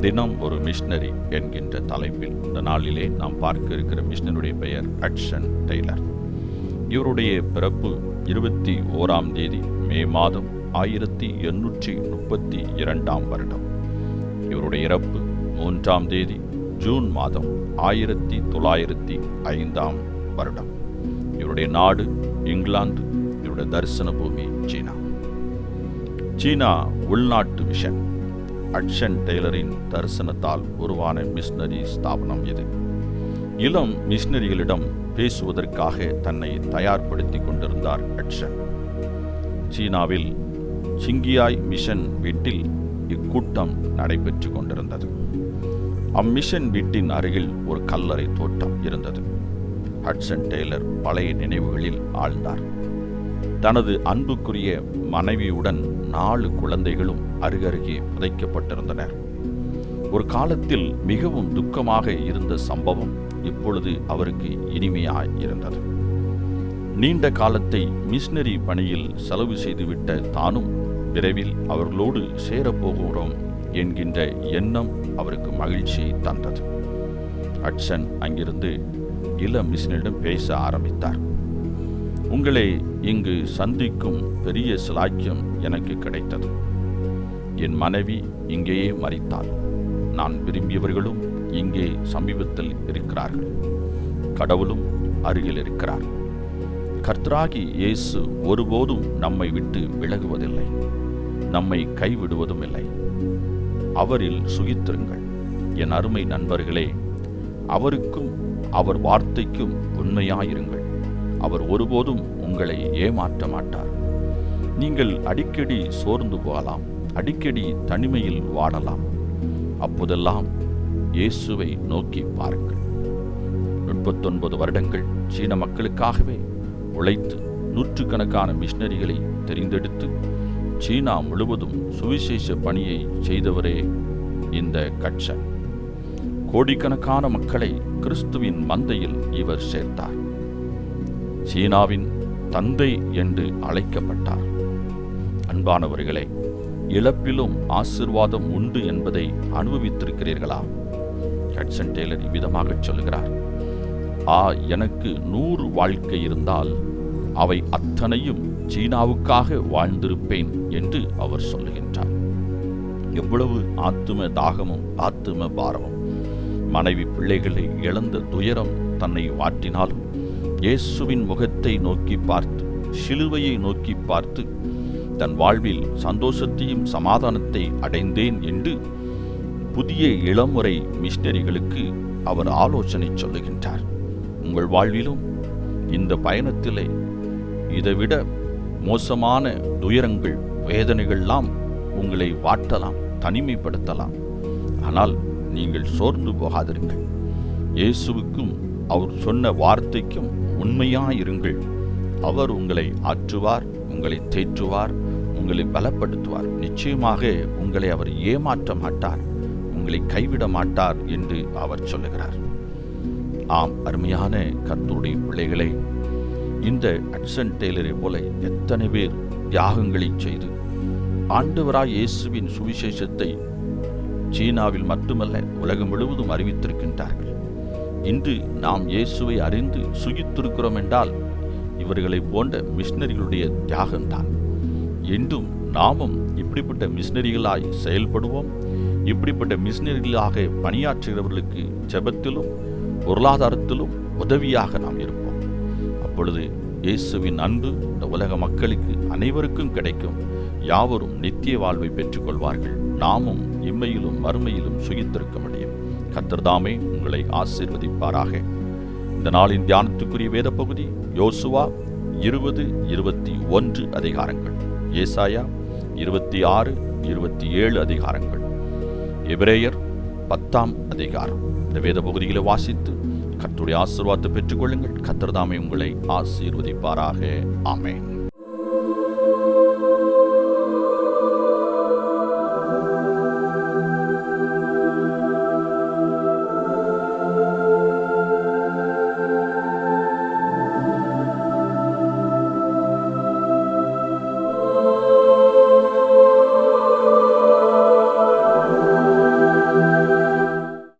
தினம் ஒரு மிஷனரி என்கின்ற தலைப்பில் இந்த நாளிலே நாம் பார்க்க இருக்கிற மிஷினருடைய பெயர் அட்சன் டெய்லர். இவருடைய பிறப்பு இருபத்தி ஓராம் தேதி மே மாதம் ஆயிரத்தி எண்ணூற்றி முப்பத்தி இரண்டாம் வருடம். இவருடைய இறப்பு மூன்றாம் தேதி ஜூன் மாதம் ஆயிரத்தி தொள்ளாயிரத்தி ஐந்தாம் வருடம். இவருடைய நாடு இங்கிலாந்து இவருடைய தரிசன பூமி சீனா. சீனா உள்நாட்டு மிஷன். அட்சன் டெய்லரின் தரிசனத்தால் உருவான மிஷனரி ஸ்தாபனம் இது. இளம் மிஷினரிகளிடம் பேசுவதற்காக தன்னை தயார்படுத்திக் கொண்டிருந்தார் அட்சன் சீனாவில் சிங்கியாய் மிஷன் வீட்டில் இக்கூட்டம் நடைபெற்று கொண்டிருந்தது. அம்மிஷன் வீட்டின் அருகில் ஒரு கல்லறை தோட்டம் இருந்தது. ஹட்சன் டெய்லர் பழைய நினைவுகளில் ஆழ்ந்தார். தனது அன்புக்குரிய மனைவியுடன் நாலு குழந்தைகளும் அருகருகே புதைக்கப்பட்டிருந்தனர். ஒரு காலத்தில் மிகவும் துக்கமாக இருந்த சம்பவம் இப்பொழுது அவருக்கு இனிமையாய் இருந்தது. நீண்ட காலத்தை மிஷினரி பணியில் செலவு செய்துவிட்ட தானும் விரைவில் அவர்களோடு சேரப்போகிறோம் என்கின்ற எண்ணம் அவருக்கு மகிழ்ச்சியை தந்தது. அட்சன் அங்கிருந்து இள மிஷினரிடம் பேச ஆரம்பித்தார். உங்களை இங்கு சந்திக்கும் பெரிய சிலாக்கியம் எனக்கு கிடைத்தது. என் மனைவி இங்கேயே மறித்தாள் நான் விரும்பியவர்களும் இங்கே சமீபத்தில் இருக்கிறார்கள். கடவுளும் அருகில் இருக்கிறார். கர்த்தராகி இயேசு ஒருபோதும் நம்மை விட்டு விலகுவதில்லை. நம்மை கைவிடுவதும் இல்லை. அவரில் சுகித்திருங்கள். என் அருமை நண்பர்களே அவருக்கும் அவர் வார்த்தைக்கும் உண்மையாயிருங்கள். அவர் ஒருபோதும் உங்களை ஏமாற்ற மாட்டார். நீங்கள் அடிக்கடி சோர்ந்து போகலாம் அடிக்கடி தனிமையில் வாடலாம். அப்போதெல்லாம் இயேசுவை நோக்கி பாருங்கள். முப்பத்தொன்பது வருடங்கள் சீன மக்களுக்காகவே உழைத்து நூற்றுக்கணக்கான மிஷினரிகளை தெரிந்தெடுத்து சீனா முழுவதும் சுவிசேஷ பணியை செய்தவரே இந்த கட்சன். கோடிக்கணக்கான மக்களை கிறிஸ்துவின் மந்தையில் இவர் சேர்த்தார். சீனாவின் தந்தை என்று அழைக்கப்பட்டார். அன்பானவர்களே இழப்பிலும் ஆசிர்வாதம் உண்டு என்பதை அனுபவித்திருக்கிறீர்களா? ஹட்சன் டெய்லர் இவ்விதமாக சொல்கிறார் ஆ எனக்கு நூறு வாழ்க்கை இருந்தால் அவை அத்தனையும் சீனாவுக்காக வாழ்ந்திருப்பேன் என்று அவர் சொல்லுகின்றார். எவ்வளவு ஆத்தும தாகமும் ஆத்தும பாரமும். மனைவி பிள்ளைகளை இழந்த துயரம் தன்னை வாட்டினாலும் இயேசுவின் முகத்தை நோக்கி பார்த்து சிலுவையை நோக்கி பார்த்து தன் வாழ்வில் சந்தோஷத்தையும் சமாதானத்தை அடைந்தேன் என்று புதிய இளமுறை மிஷினரிகளுக்கு அவர் ஆலோசனை சொல்லுகின்றார். உங்கள் வாழ்விலும் இந்த பயணத்திலே இதைவிட மோசமான துயரங்கள் வேதனைகள்லாம் உங்களை வாட்டலாம் தனிமைப்படுத்தலாம். ஆனால் நீங்கள் சோர்ந்து போகாதிருங்கள். இயேசுவுக்கும் அவர் சொன்ன வார்த்தைக்கும் உண்மையாயிருங்கள். அவர் உங்களை ஆற்றுவார் உங்களை தேற்றுவார் உங்களை பலப்படுத்துவார். நிச்சயமாக உங்களை அவர் ஏமாற்ற மாட்டார் உங்களை கைவிட மாட்டார் என்று அவர் சொல்லுகிறார். ஆம் அருமையான கர்த்தருடைய பிள்ளைகளை இந்த அட்சன் டெய்லரை போல எத்தனை பேர் தியாகங்களை செய்து ஆண்டவராய் இயேசுவின் சுவிசேஷத்தை சீனாவில் மட்டுமல்ல உலகம் முழுவதும் அறிவித்திருக்கின்றார்கள். இன்று நாம் இயேசுவை அறிந்து சுகித்திருக்கிறோம் என்றால் இவர்களைப் போன்ற மிஷினரிகளுடைய தியாகம்தான். என்றும் நாமும் இப்படிப்பட்ட மிஷினரிகளாய் செயல்படுவோம். இப்படிப்பட்ட மிஷினரிகளாக பணியாற்றுகிறவர்களுக்கு ஜெபத்திலும் பொருளாதாரத்திலும் உதவியாக நாம் இருப்போம். அப்பொழுது இயேசுவின் அன்பு இந்த உலக மக்களுக்கு அனைவருக்கும் கிடைக்கும். யாவரும் நித்திய வாழ்வை பெற்றுக்கொள்வார்கள். நாமும் இம்மையிலும் மறுமையிலும் சுகித்திருக்க முடியும். கத்தர்தாமே உங்களை ஆசீர்வதிப்பாராக. இந்த நாளின் தியானத்துக்குரிய வேத பகுதி யோசுவா இருபது இருபத்தி ஒன்று அதிகாரங்கள். ஏசாயா இருபத்தி ஆறு இருபத்தி ஏழு அதிகாரங்கள். எபிரேயர் பத்தாம் அதிகாரம். இந்த வேத பகுதிகளை வாசித்து கத்துடைய ஆசீர்வாதத்தை பெற்றுக்கொள்ளுங்கள். கத்தர்தாமே உங்களை ஆசீர்வதிப்பாராக. ஆமேன்.